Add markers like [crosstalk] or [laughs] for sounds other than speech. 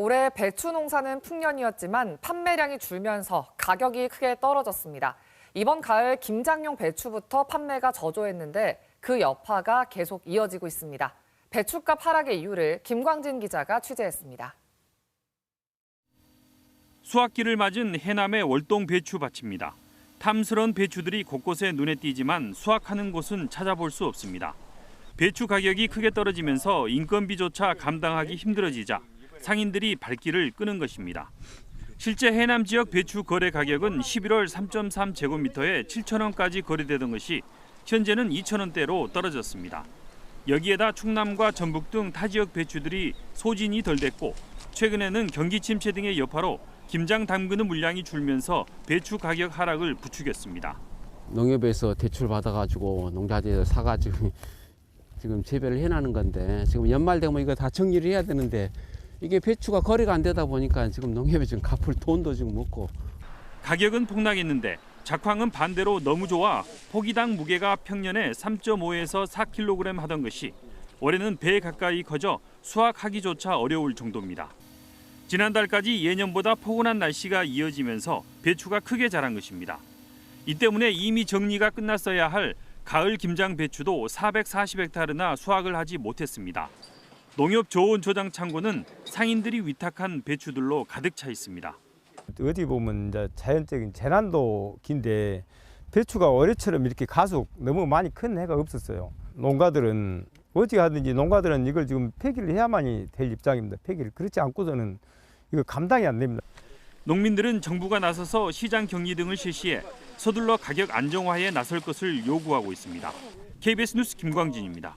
올해 배추 농사는 풍년이었지만 판매량이 줄면서 가격이 크게 떨어졌습니다. 이번 가을 김장용 배추부터 판매가 저조했는데 그 여파가 계속 이어지고 있습니다. 배추값 하락의 이유를 김광진 기자가 취재했습니다. 수확기를 맞은 해남의 월동 배추 밭입니다. 탐스런 배추들이 곳곳에 눈에 띄지만 수확하는 곳은 찾아볼 수 없습니다. 배추 가격이 크게 떨어지면서 인건비조차 감당하기 힘들어지자 상인들이 발길을 끄는 것입니다. 실제 해남 지역 배추 거래 가격은 11월 3.3 제곱미터에 7천 원까지 거래되던 것이 현재는 2천 원대로 떨어졌습니다. 여기에다 충남과 전북 등 타 지역 배추들이 소진이 덜 됐고 최근에는 경기 침체 등의 여파로 김장 담그는 물량이 줄면서 배추 가격 하락을 부추겼습니다. 농협에서 대출 받아가지고 농자재를 사가지고 [laughs] 지금 재배를 해나는 건데 지금 연말 되면 이거 다 정리를 해야 되는데 이게 배추가 거래가 안 되다 보니까 지금 농협에 지금 갚을 돈도 지금 없고 가격은 폭락했는데 작황은 반대로 너무 좋아 포기당 무게가 평년에 3.5에서 4kg 하던 것이 올해는 배 가까이 커져 수확하기조차 어려울 정도입니다. 지난달까지 예년보다 포근한 날씨가 이어지면서 배추가 크게 자란 것입니다. 이 때문에 이미 정리가 끝났어야 할 가을 김장 배추도 440헥타르나 수확을 하지 못했습니다. 농협 조원 조장 창고는 상인들이 위탁한 배추들로 가득 차 있습니다. 어디 보면 이제 자연적인 재난도 긴데 배추가 올해처럼 이렇게 가속 너무 많이 큰 해가 없었어요. 농가들은 어찌 하든지 농가들은 이걸 지금 폐기를 해야만이 될 입장입니다. 폐기를 그렇지 않고서는 이거 감당이 안 됩니다. 농민들은 정부가 나서서 시장 격리 등을 실시해 서둘러 가격 안정화에 나설 것을 요구하고 있습니다. KBS 뉴스 김광진입니다.